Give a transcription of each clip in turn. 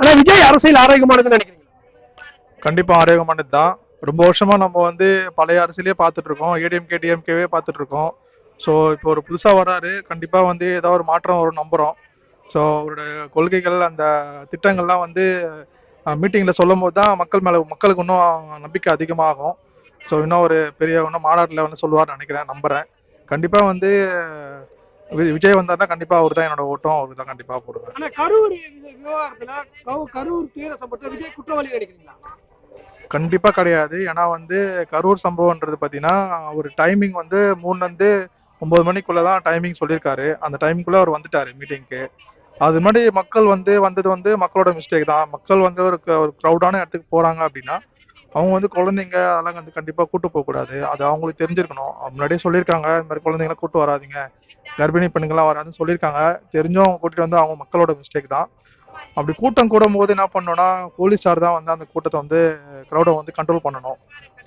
ஆனா விஜய் அரசியல் ஆரோக்கியமானதுன்னு நினைக்கிறீங்க கண்டிப்பா ஆரோக்கியமானது தான் ரொம்ப வருஷமா நம்ம வந்து பழைய அரசியலே பார்த்துட்டு இருக்கோம். ஏடிஎம்கே டிஎம்கேவே பார்த்துட்டு இருக்கோம். ஸோ இப்போ ஒரு புதுசா வராரு. கண்டிப்பா வந்து ஏதாவது ஒரு மாற்றம் வரும் நம்புறோம். ஸோ அவரோட கொள்கைகள் அந்த திட்டங்கள்லாம் வந்து மீட்டிங்ல சொல்லும் போது தான் மக்கள் மேல மக்களுக்கு இன்னும் நம்பிக்கை அதிகமாகும். ஸோ இன்னும் ஒரு பெரிய இன்னும் மாநாட்டில் வந்து சொல்லுவார்னு நினைக்கிறேன். நம்புறேன். கண்டிப்பா வந்து விஜய் வந்தாருன்னா கண்டிப்பா அவர் தான் என்னோட ஓட்டம் அவருக்கு தான் கண்டிப்பா போடுவேன் ஆனா கரூர் விவகாரத்துல கரூர் துயர சம்பவத்துல விஜய் குற்றவாளி நினைக்கிறீங்களா? கண்டிப்பா கிடையாது. ஏன்னா வந்து கரூர் சம்பவம்ன்றது பாத்தீங்கன்னா ஒரு டைமிங் வந்து மூணுல இருந்து ஒன்பது மணிக்குள்ள தான் டைமிங் சொல்லியிருக்காரு அந்த டைமிங்குள்ள அவர் வந்துட்டாரு மீட்டிங்க்கு அது முன்னாடி மக்கள் வந்து வந்தது வந்து மக்களோட மிஸ்டேக் தான். மக்கள் வந்து ஒரு ஒரு க்ரௌடான இடத்துக்கு போறாங்க அப்படின்னா அவங்க வந்து குழந்தைங்க அதெல்லாம் வந்து கண்டிப்பா கூட்டு போக கூடாது அது அவங்களுக்கு தெரிஞ்சிருக்கணும். முன்னாடியே சொல்லியிருக்காங்க இந்த மாதிரி குழந்தைங்கள கூட்டு வராதீங்க. கர்ப்பிணி பெண்கள்லாம் வராதுன்னு சொல்லியிருக்காங்க. தெரிஞ்சும் அவங்க கூட்டிட்டு வந்து அவங்க மக்களோட மிஸ்டேக் தான். அப்படி கூட்டம் கூடும் போது என்ன பண்ணோம்னா போலீஸார் தான் வந்து அந்த கூட்டத்தை வந்து க்ரௌடை வந்து கண்ட்ரோல் பண்ணணும்.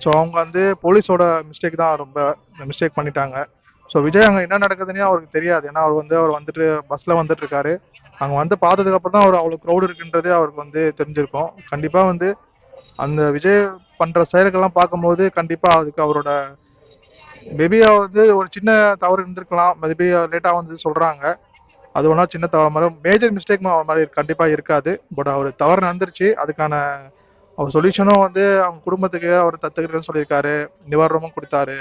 ஸோ அவங்க வந்து போலீஸோட மிஸ்டேக் தான் ரொம்ப மிஸ்டேக் பண்ணிட்டாங்க. ஸோ விஜய் அங்கே என்ன நடக்குதுன்னே அவருக்கு தெரியாது. ஏன்னா அவர் வந்து அவர் வந்துட்டு பஸ்ஸில் வந்துட்டு இருக்காரு அங்கே வந்து பார்த்ததுக்கு அப்புறம் தான் அவர் அவ்வளோ க்ரௌடு இருக்குன்றதே அவருக்கு வந்து தெரிஞ்சிருக்கும். கண்டிப்பாக வந்து அந்த விஜய் பண்ணுற செயல்கள்லாம் பார்க்கும்போது கண்டிப்பாக அதுக்கு அவரோட மேபி வந்து ஒரு சின்ன தவறு இருந்திருக்கலாம். மேபி லேட்டாக வந்து சொல்கிறாங்க அது ஒன்றா சின்ன தவறு மாதிரி மேஜர் மிஸ்டேக் மாதிரி கண்டிப்பாக இருக்காது. பட் அவர் தவறு நடந்துருச்சு. அதுக்கான அவர் சொல்யூஷனும் வந்து அவங்க குடும்பத்துக்கு அவர் தத்துக்கிறேன்னு சொல்லியிருக்காரு. நிவாரணமும் கொடுத்தாரு.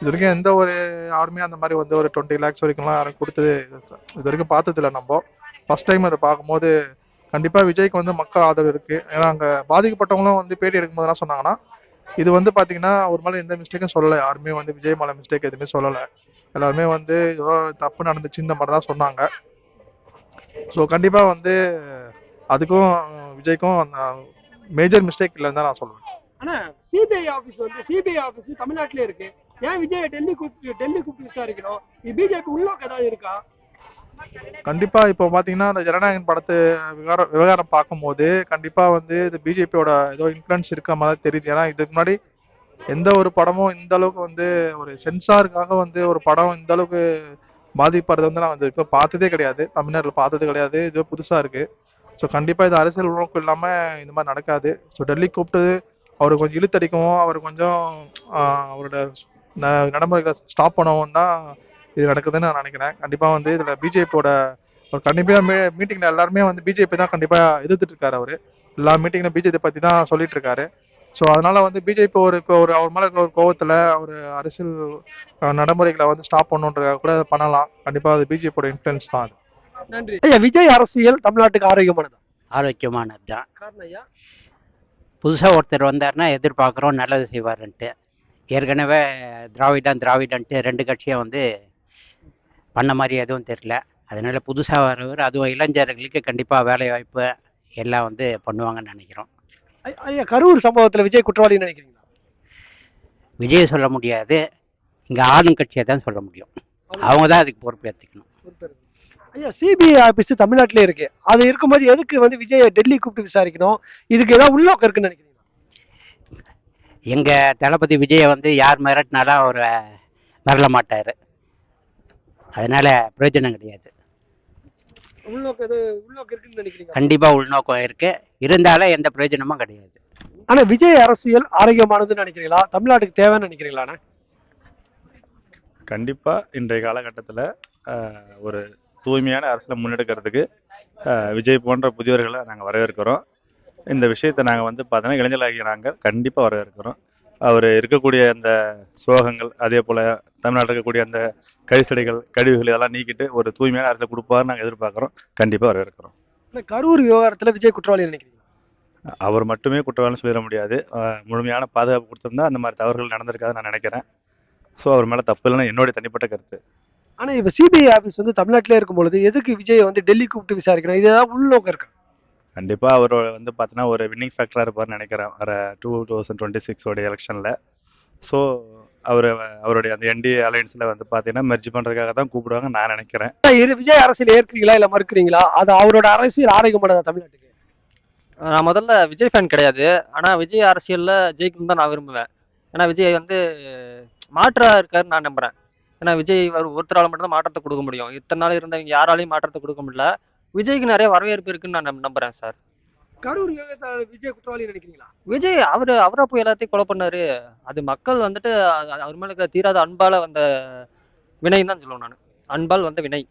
இது வரைக்கும் எந்த ஒரு யாருமே அந்த மாதிரி வந்து ஒரு டுவெண்ட்டி லேக்ஸ் வரைக்கும்லாம் யாரும் கொடுத்தது இது வரைக்கும் பார்த்ததில்ல நம்ம. ஃபர்ஸ்ட் டைம் அதை பார்க்கும்போது கண்டிப்பாக விஜய்க்கு வந்து மக்கள் ஆதரவு இருக்குது ஏன்னா அங்கே பாதிக்கப்பட்டவங்களும் வந்து பேட்டி எடுக்கும்போது சொன்னாங்கன்னா இது வந்து பாத்தீங்கன்னா ஒரு மேலே எந்த மிஸ்டேக்கும் சொல்லல. யாருமே வந்து விஜய் மேல மிஸ்டேக் எதுவுமே சொல்லல. எல்லாருமே வந்து ஏதோ தப்பு நடந்துச்சு இந்த மாதிரி தான் சொன்னாங்க. ஸோ கண்டிப்பா வந்து அதுக்கும் விஜய்க்கும் மேஜர் மிஸ்டேக் இல்லைன்னு தான் நான் சொல்லுவேன். ஆனா சிபிஐ ஆபீஸ் வந்து சிபிஐ ஆபீஸ் தமிழ்நாட்டிலே இருக்கு. ஏன் விஜய் டெல்லி கூப்பிட்டு டெல்லி கூப்பிட்டு விசாரிக்கணும்? பிஜேபி உள்நோக்கம் ஏதாவது இருக்கா? கண்டிப்பா இப்போ பாத்தீங்கன்னா அந்த ஜனநாயகன் படத்து விவகாரம் விவகாரம் பார்க்கும்போது கண்டிப்பா வந்து இது பிஜேபியோட ஏதோ இன்ஃபுளுன்ஸ் இருக்க மாதிரி தெரியுது. ஏன்னா இதுக்கு முன்னாடி எந்த ஒரு படமும் இந்த அளவுக்கு வந்து ஒரு சென்சாருக்காக வந்து ஒரு படம் இந்த அளவுக்கு பாதிப்படுறது வந்து நான் வந்து இப்போ பார்த்ததே கிடையாது. தமிழ்நாட்டில் பார்த்தது கிடையாது. இது புதுசா இருக்கு. ஸோ கண்டிப்பா இது அரசியல் உணர்வு இல்லாம இந்த மாதிரி நடக்காது. ஸோ டெல்லி கூப்பிட்டு அவர் கொஞ்சம் இழுத்தடிக்கவும் அவர் கொஞ்சம் அவரோட ந- நடைமுறைகளை ஸ்டாப் பண்ணவும் தான் இது நடக்குதுன்னு நான் நினைக்கிறேன். கண்டிப்பா வந்து இதுல பிஜேபியோட ஒரு கண்டிப்பா மீட்டிங்ல எல்லாருமே வந்து பிஜேபி தான் கண்டிப்பா எதிர்த்துட்டு இருக்காரு அவரு. எல்லா மீட்டிங்ல பிஜேபி பத்தி தான் சொல்லிட்டு இருக்காரு. ஸோ அதனால வந்து பிஜேபி ஒரு ஒரு அவர் மேல ஒரு கோவத்துல ஒரு அரசியல் நடைமுறைகளை வந்து ஸ்டாப் பண்ணுன்ற கூட அதை பண்ணலாம். கண்டிப்பா அது பிஜேபியோட இன்ஃபுளுன்ஸ் தான் அது. நன்றி. ஐயா விஜய் அரசியல் தமிழ்நாட்டுக்கு ஆரோக்கியமானதா? ஆரோக்கியமானது தான். காரணம் ஐயா? புதுசாக ஒருத்தர் வந்தாருன்னா எதிர்பார்க்குறோம் நல்லது செய்வாருன்ட்டு. ஏற்கனவே திராவிடம் திராவிடன்ட்டு ரெண்டு கட்சியும் வந்து பண்ண மாதிரி எதுவும் தெரில அதனால புதுசாக வரவர் அதுவும் இளைஞர்களுக்கு கண்டிப்பாக வேலை வாய்ப்பு எல்லாம் வந்து பண்ணுவாங்கன்னு நினைக்கிறோம். ஐயா கரூர் சம்பவத்துல விஜய் குற்றவாளின்னு நினைக்கிறீங்களா? விஜய் சொல்ல முடியாது. இங்கே ஆளும் கட்சியை தான் சொல்ல முடியும். அவங்க தான் அதுக்கு பொறுப்பேற்றுக்கணும் ஐயா சிபிஐ ஆபீஸ் தமிழ்நாட்டிலே இருக்கு. அது இருக்கும்போது எதுக்கு வந்து விஜய் டெல்லி கூப்பிட்டு விசாரிக்கணும்? இதுக்கு ஏதாவது உள்நோக்கம் இருக்குன்னு நினைக்கிறீங்களா? எங்கள் தளபதி விஜயை வந்து யார் மிரட்டினாலும் அவர் மிரள மாட்டார். அதனால பிரயோஜனம் கிடையாது. உள்நோக்கம் எது உள்நோக்கம் இருக்குன்னு நினைக்கிறீங்க கண்டிப்பாக உள்நோக்கம் இருக்கு. இருந்தாலும் எந்த பிரயோஜனமும் கிடையாது. ஆனா விஜய் அரசியல் ஆரோக்கியமானதுன்னு நினைக்கிறீங்களா? தமிழ்நாட்டுக்கு தேவைன்னு நினைக்கிறீங்களா கண்டிப்பா இன்றைய காலகட்டத்தில் ஒரு தூய்மையான அரசியலை முன்னெடுக்கிறதுக்கு விஜய் போன்ற புதியவர்களை நாங்கள் வரவேற்கிறோம். இந்த விஷயத்தை நாங்கள் வந்து பார்த்தீங்கன்னா இளைஞர்களாகிய நாங்கள் கண்டிப்பாக வரவேற்கிறோம். அவர் இருக்கக்கூடிய அந்த சோகங்கள் அதே போல் தமிழ்நாட்டில் இருக்கக்கூடிய அந்த கழிச்சடைகள் கழிவுகள் இதெல்லாம் நீக்கிட்டு ஒரு தூய்மையான அரசியலை கொடுப்பாருன்னு நாங்கள் எதிர்பார்க்குறோம். கண்டிப்பாக வரவேற்கிறோம். ஆனா கரூர் விவகாரத்துல விஜய் குற்றவாளி நினைக்கிறீங்க? அவர் மட்டுமே குற்றவாளின்னு சொல்லிட முடியாது. முழுமையான பாதுகாப்பு கொடுத்திருந்தா அந்த மாதிரி தவறுகள் நடந்திருக்காதுன்னு நான் நினைக்கிறேன். ஸோ அவர் மேலே தப்பு இல்லைன்னு என்னுடைய தனிப்பட்ட கருத்து. ஆனா இப்ப சிபிஐ ஆபீஸ் வந்து தமிழ்நாட்டிலே இருக்கும் பொழுது எதுக்கு விஜய் வந்து டெல்லி கூப்பிட்டு விசாரிக்கணும்? இது ஏதாவது உள்நோக்கம் இருக்கா? கண்டிப்பாக அவர் வந்து பார்த்தீங்கன்னா ஒரு வின்னிங் ஃபேக்டராக இருப்பார்னு நினைக்கிறேன். வர டூ தௌசண்ட் டுவெண்ட்டி சிக்ஸோடைய எலெக்ஷனில் ஸோ அவர் அவருடைய அந்த என்டிஏ அலையன்ஸில் வந்து பார்த்தீங்கன்னா மெர்ஜ் பண்ணுறதுக்காக தான் கூப்பிடுவாங்க நான் நினைக்கிறேன். இது விஜய் அரசியல் ஏற்கிறீங்களா இல்ல மறுக்கிறீங்களா? அது அவரோட அரசியல் ஆரோக்கியமானதா தமிழ்நாட்டுக்கு? நான் முதல்ல விஜய் ஃபேன் கிடையாது. ஆனால் விஜய் அரசியலில் ஜெயிக்கணும் தான் நான் விரும்புவேன். ஏன்னா விஜய் வந்து மாற்றா இருக்காருன்னு நான் நம்புறேன். ஏன்னா விஜய் ஒரு- ஒருத்தரால மட்டும்தான் மாற்றத்தை கொடுக்க முடியும். இத்தனை நாள் இருந்தவங்க யாராலையும் மாற்றத்தை கொடுக்க முடியல. விஜய்க்கு நிறைய வரவேற்பு இருக்குன்னு நான் நம்ப- நம்புறேன் சார். கரூர் விவகாரத்துல விஜய் குற்றவாளி நினைக்கிறீங்களா? விஜய் அவரு அவரா போய் எல்லாத்தையும் கொலை பண்ணாரு. அது மக்கள் வந்துட்டு அவர் மேல தீராத அன்பால வந்த வினைன்னு தான் சொல்லுவேன் நான். அன்பால் வந்த வினை.